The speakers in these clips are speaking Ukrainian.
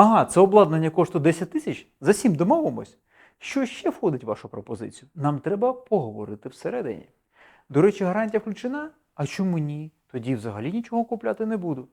Ага, це обладнання коштує 10 тисяч? За 7 домовимось. Що ще входить в вашу пропозицію? Нам треба поговорити всередині. До речі, гарантія включена? А чому ні? Тоді взагалі нічого купляти не буду.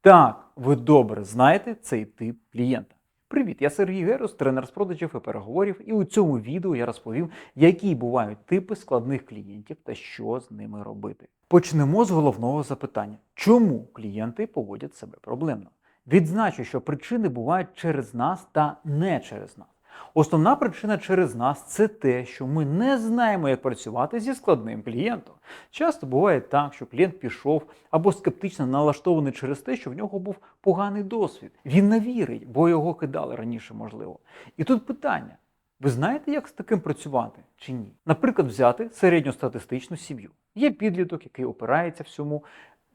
Так, ви добре знаєте цей тип клієнта. Привіт, я Сергій Герус, тренер з продажів і переговорів, і у цьому відео я розповім, які бувають типи складних клієнтів та що з ними робити. Почнемо з головного запитання: чому клієнти поводять себе проблемно? Відзначу, що причини бувають через нас та не через нас. Основна причина через нас це те, що ми не знаємо, як працювати зі складним клієнтом. Часто буває так, що клієнт пішов або скептично налаштований через те, що в нього був поганий досвід. Він не вірить, бо його кидали раніше, можливо. І тут питання: ви знаєте, як з таким працювати чи ні? Наприклад, взяти середньостатистичну сім'ю. Є підліток, який опирається всьому,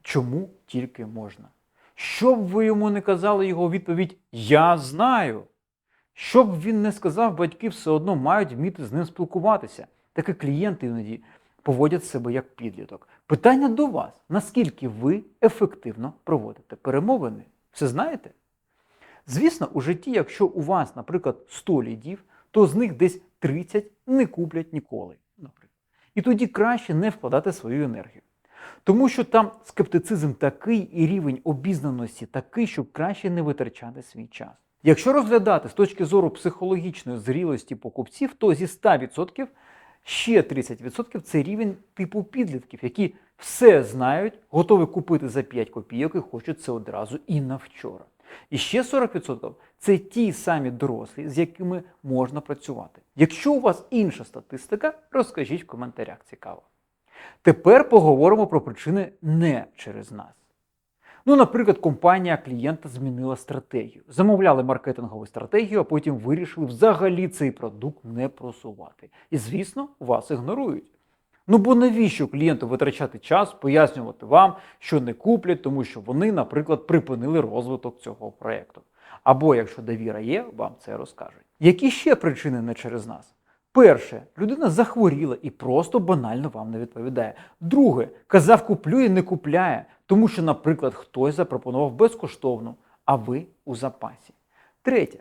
чому тільки можна. Що б ви йому не казали, його відповідь Я знаю. Що б він не сказав, батьки все одно мають вміти з ним спілкуватися. Такі клієнти іноді поводять себе як підліток. Питання до вас: наскільки ви ефективно проводите перемовини? Все знаєте? Звісно, у житті, якщо у вас, наприклад, 100 лідів, то з них десь 30 не куплять ніколи. Наприклад. І тоді краще не вкладати свою енергію. Тому що там скептицизм такий і рівень обізнаності такий, що краще не витрачати свій час. Якщо розглядати з точки зору психологічної зрілості покупців, то зі 100% ще 30% це рівень типу підлітків, які все знають, готові купити за 5 копійок і хочуть це одразу і на вчора. І ще 40% це ті самі дорослі, з якими можна працювати. Якщо у вас інша статистика, розкажіть в коментарях цікаво. Тепер поговоримо про причини не через нас. Ну, наприклад, компанія клієнта змінила стратегію. Замовляли маркетингову стратегію, а потім вирішили взагалі цей продукт не просувати. І, звісно, вас ігнорують. Ну бо навіщо клієнту витрачати час, пояснювати вам, що не куплять, тому що вони, наприклад, припинили розвиток цього проєкту. Або якщо довіра є, вам це розкажуть. Які ще причини не через нас? Перше, людина захворіла і просто банально вам не відповідає. Друге, казав, куплю і не купляє, тому що, наприклад, хтось запропонував безкоштовно, а ви у запасі. Третє.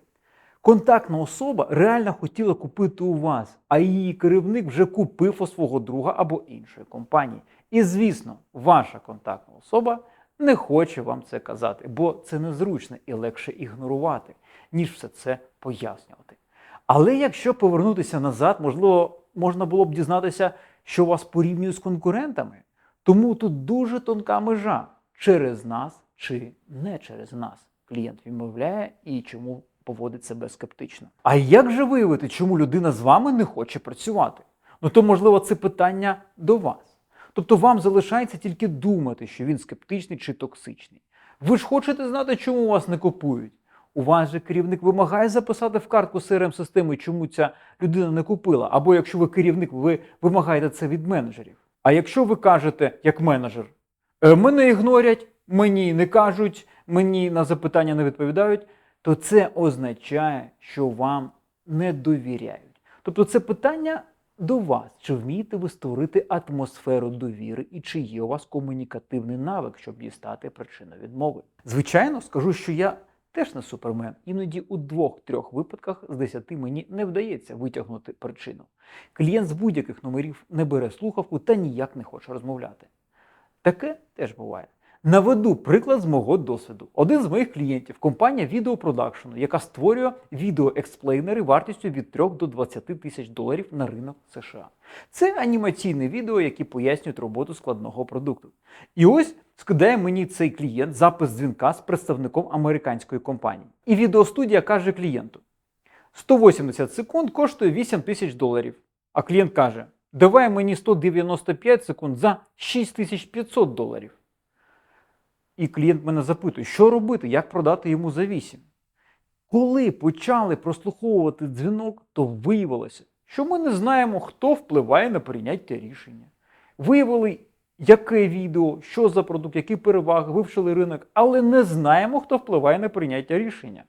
Контактна особа реально хотіла купити у вас, а її керівник вже купив у свого друга або іншої компанії. І, звісно, ваша контактна особа не хоче вам це казати, бо це незручно і легше ігнорувати, ніж все це пояснювати. Але якщо повернутися назад, можливо, можна було б дізнатися, що вас порівнюють з конкурентами. Тому тут дуже тонка межа через нас чи не через нас. Клієнт відмовляє і чому поводить себе скептично. А як же виявити, чому людина з вами не хоче працювати? Ну то, можливо, це питання до вас. Тобто вам залишається тільки думати, що він скептичний чи токсичний. Ви ж хочете знати, чому вас не купують? У вас же керівник вимагає записати в картку crm системи чому ця людина не купила. Або якщо ви керівник, ви вимагаєте це від менеджерів. А якщо ви кажете, як менеджер, «Е, мене ігнорять, мені не кажуть, мені на запитання не відповідають, то це означає, що вам не довіряють. Тобто це питання до вас, чи вмієте ви створити атмосферу довіри і чи є у вас комунікативний навик, щоб дістати причину відмови. Звичайно, скажу, що я теж не супермен. Іноді у двох-трьох випадках з десяти мені не вдається витягнути причину. Клієнт з будь-яких номерів не бере слухавку та ніяк не хоче розмовляти. Таке теж буває. Наведу приклад з мого досвіду. Один з моїх клієнтів компанія відеопродакшену, яка створює відеоексплейнери вартістю від 3 до 20 тисяч доларів на ринок США. Це анімаційне відео, які пояснюють роботу складного продукту. І ось скидає мені цей клієнт запис дзвінка з представником американської компанії. І відеостудія каже клієнту: 180 секунд коштує 8 тисяч доларів. А клієнт каже: Давай мені 195 секунд за 6500 доларів. І клієнт мене запитує, що робити, як продати йому за 8. Коли почали прослуховувати дзвінок, то виявилося, що ми не знаємо, хто впливає на прийняття рішення. Виявили, яке відео, що за продукт, які переваги, вивчили ринок, але не знаємо, хто впливає на прийняття рішення.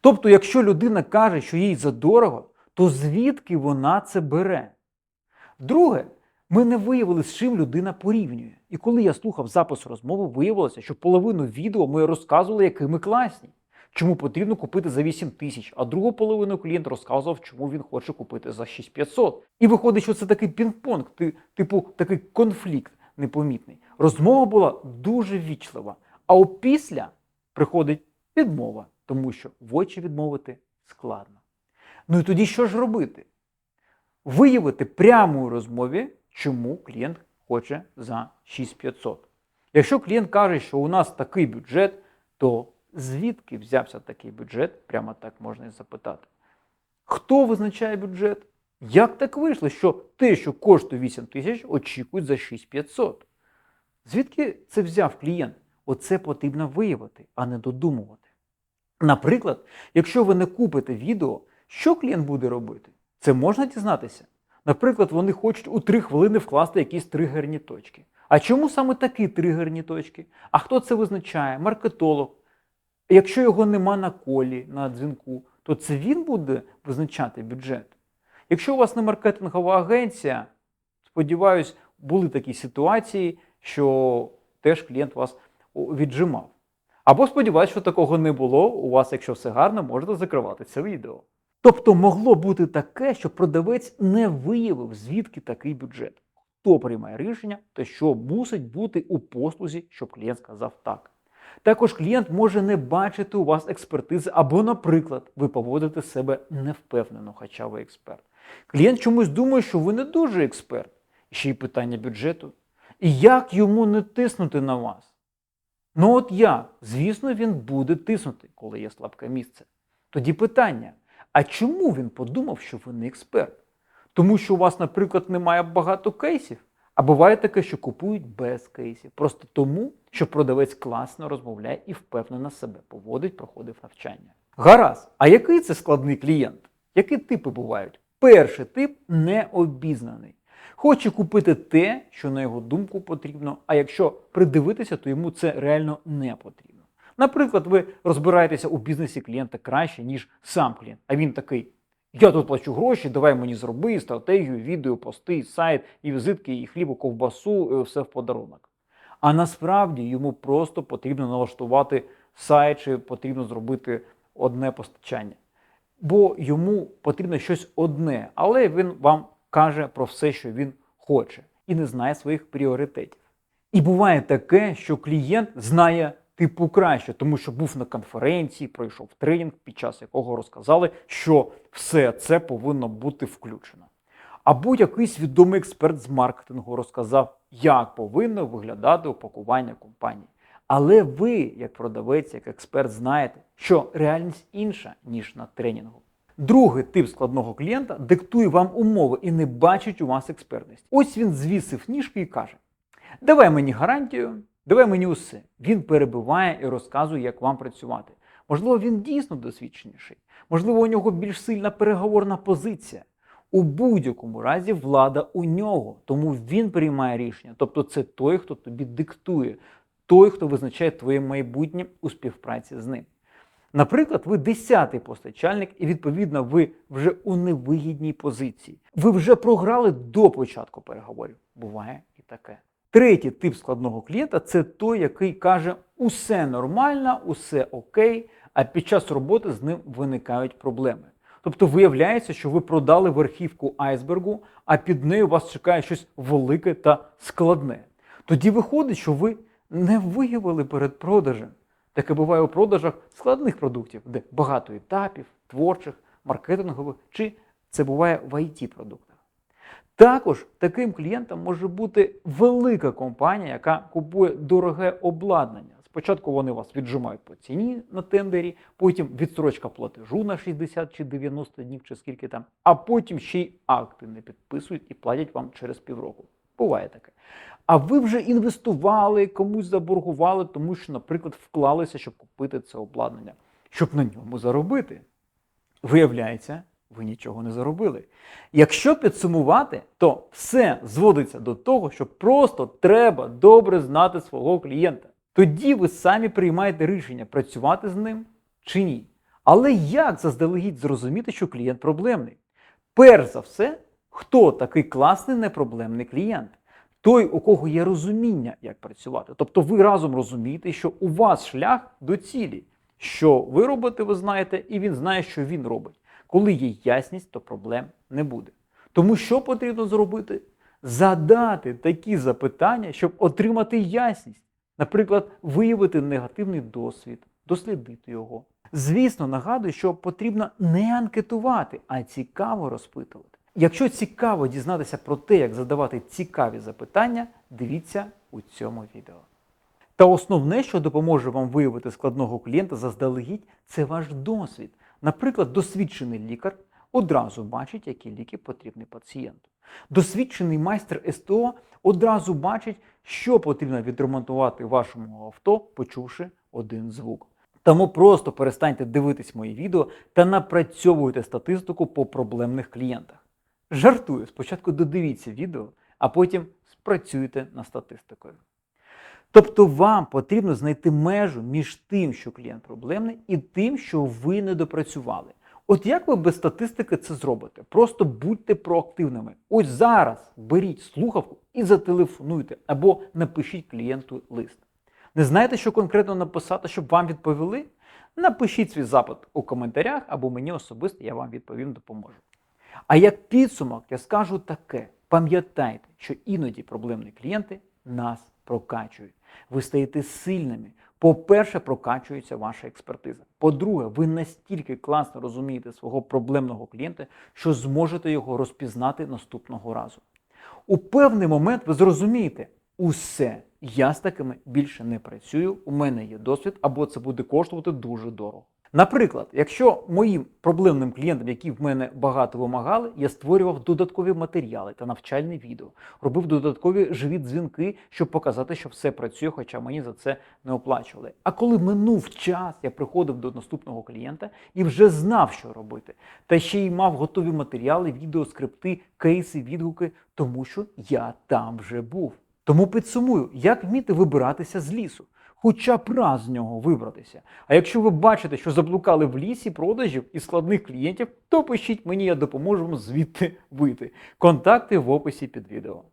Тобто, якщо людина каже, що їй задорого, то звідки вона це бере? Друге, ми не виявили, з чим людина порівнює. І коли я слухав запис розмови, виявилося, що половину відео ми розказували, які ми класні. Чому потрібно купити за 8 тисяч, а другу половину клієнт розказував, чому він хоче купити за 6500. І виходить, що це такий пінг-понг, типу такий конфлікт непомітний. Розмова була дуже вічлива. А опісля приходить відмова, тому що в очі відмовити складно. Ну і тоді що ж робити? Виявити прямо у розмові, чому клієнт хоче за 6500. Якщо клієнт каже, що у нас такий бюджет, то звідки взявся такий бюджет? Прямо так можна і запитати. Хто визначає бюджет? Як так вийшло, що те, що коштує 8 тисяч, очікують за 6500? Звідки це взяв клієнт? Оце потрібно виявити, а не додумувати. Наприклад, якщо ви не купите відео, що клієнт буде робити? Це можна дізнатися. Наприклад, вони хочуть у 3 хвилини вкласти якісь тригерні точки. А чому саме такі тригерні точки? А хто це визначає? Маркетолог. Якщо його нема на колі, на дзвінку, то це він буде визначати бюджет. Якщо у вас не маркетингова агенція, сподіваюсь, були такі ситуації, що теж клієнт вас віджимав. Або сподіваюсь, що такого не було. У вас, якщо все гарно, можете закривати це відео. Тобто могло бути таке, що продавець не виявив, звідки такий бюджет. Хто приймає рішення, та що мусить бути у послузі, щоб клієнт сказав так. Також клієнт може не бачити у вас експертизи, або, наприклад, ви поводите себе невпевнено, хоча ви експерт. Клієнт чомусь думає, що ви не дуже експерт. Ще й питання бюджету. І як йому не тиснути на вас? Ну от як? Звісно, він буде тиснути, коли є слабке місце. Тоді питання: а чому він подумав, що ви не експерт? Тому що у вас, наприклад, немає багато кейсів, а буває таке, що купують без кейсів. Просто тому, що продавець класно розмовляє і впевнено себе поводить, проходив навчання. Гаразд, а який це складний клієнт? Які типи бувають? Перший тип необізнаний. Хоче купити те, що на його думку потрібно, а якщо придивитися, то йому це реально не потрібно. Наприклад, ви розбираєтеся у бізнесі клієнта краще, ніж сам клієнт. А він такий: я тут плачу гроші, давай мені зроби стратегію, відео, пости, сайт, і візитки, і хлібу, ковбасу, е, все в подарунок. А насправді йому просто потрібно налаштувати сайт, чи потрібно зробити одне постачання. Бо йому потрібно щось одне, але він вам каже про все, що він хоче, і не знає своїх пріоритетів. І буває таке, що клієнт знає типу краще, тому що був на конференції, пройшов тренінг, під час якого розказали, що все це повинно бути включено. Або якийсь відомий експерт з маркетингу розказав, як повинно виглядати упакування компанії. Але ви, як продавець, як експерт, знаєте, що реальність інша, ніж на тренінгу. Другий тип складного клієнта диктує вам умови і не бачить у вас експертність. Ось він звісив ніжки і каже: Давай мені гарантію, давай мені усе. Він перебиває і розказує, як вам працювати. Можливо, він дійсно досвідченіший, можливо, у нього більш сильна переговорна позиція. У будь-якому разі влада у нього, тому він приймає рішення. Тобто, це той, хто тобі диктує, той, хто визначає твоє майбутнє у співпраці з ним. Наприклад, ви десятий постачальник, і відповідно ви вже у невигідній позиції. Ви вже програли до початку переговорів. Буває і таке. Третій тип складного клієнта це той, який каже: усе нормально, усе окей, а під час роботи з ним виникають проблеми. Тобто виявляється, що ви продали верхівку айсбергу, а під нею вас чекає щось велике та складне. Тоді виходить, що ви не виявили перед продажем. Таке буває у продажах складних продуктів, де багато етапів, творчих, маркетингових, чи це буває в it продуктах Також таким клієнтом може бути велика компанія, яка купує дороге обладнання. Спочатку вони вас віджимають по ціні на тендері, потім відстрочка платежу на 60 чи 90 днів, чи скільки там, а потім ще й акти не підписують і платять вам через півроку. Буває таке. А ви вже інвестували, комусь заборгували, тому що, наприклад, вклалися, щоб купити це обладнання, щоб на ньому заробити. Виявляється, ви нічого не заробили. Якщо підсумувати, то все зводиться до того, що просто треба добре знати свого клієнта. Тоді ви самі приймаєте рішення, працювати з ним чи ні. Але як заздалегідь зрозуміти, що клієнт проблемний? Перш за все, хто такий класний непроблемний клієнт? Той, у кого є розуміння, як працювати. Тобто ви разом розумієте, що у вас шлях до цілі, Що ви робите, ви знаєте, і він знає, що він робить. Коли є ясність, то проблем не буде. Тому що потрібно зробити? Задати такі запитання, щоб отримати ясність. Наприклад, виявити негативний досвід, дослідити його. Звісно, нагадую, що потрібно не анкетувати, а цікаво розпитувати. Якщо цікаво дізнатися про те, як задавати цікаві запитання, дивіться у цьому відео. Та основне, що допоможе вам виявити складного клієнта заздалегідь, це ваш досвід. Наприклад, досвідчений лікар одразу бачить, які ліки потрібні пацієнту. Досвідчений майстер СТО одразу бачить, що потрібно відремонтувати вашому авто, почувши один звук. Тому просто перестаньте дивитись мої відео та напрацьовуйте статистику по проблемних клієнтах. Жартую, спочатку додивіться відео, а потім спрацюйте над статистикою. Тобто вам потрібно знайти межу між тим, що клієнт проблемний, і тим, що ви не допрацювали. От як ви без статистики це зробите? Просто будьте проактивними. Ось зараз беріть слухавку і зателефонуйте або напишіть клієнту лист. Не знаєте, що конкретно написати, щоб вам відповіли? Напишіть свій запит у коментарях або мені особисто я вам відповім, допоможу. А як підсумок, я скажу таке: пам'ятайте, що іноді проблемні клієнти нас прокачують. Ви стаєте сильними. По-перше, прокачується ваша експертиза. По-друге, ви настільки класно розумієте свого проблемного клієнта, що зможете його розпізнати наступного разу. У певний момент ви зрозумієте, усе, я з такими більше не працюю, у мене є досвід, або це буде коштувати дуже дорого. Наприклад, якщо моїм проблемним клієнтам, які в мене багато вимагали, я створював додаткові матеріали та навчальні відео, робив додаткові живі дзвінки, щоб показати, що все працює, хоча мені за це не оплачували. А коли минув час, я приходив до наступного клієнта і вже знав, що робити, та ще й мав готові матеріали, відео, скрипти, кейси, відгуки, тому що я там вже був. Тому підсумую, як вміти вибиратися з лісу хоча б раз з нього вибратися. А якщо ви бачите, що заблукали в лісі продажів і складних клієнтів, то пишіть мені, я допоможу вам звідти вийти. Контакти в описі під відео.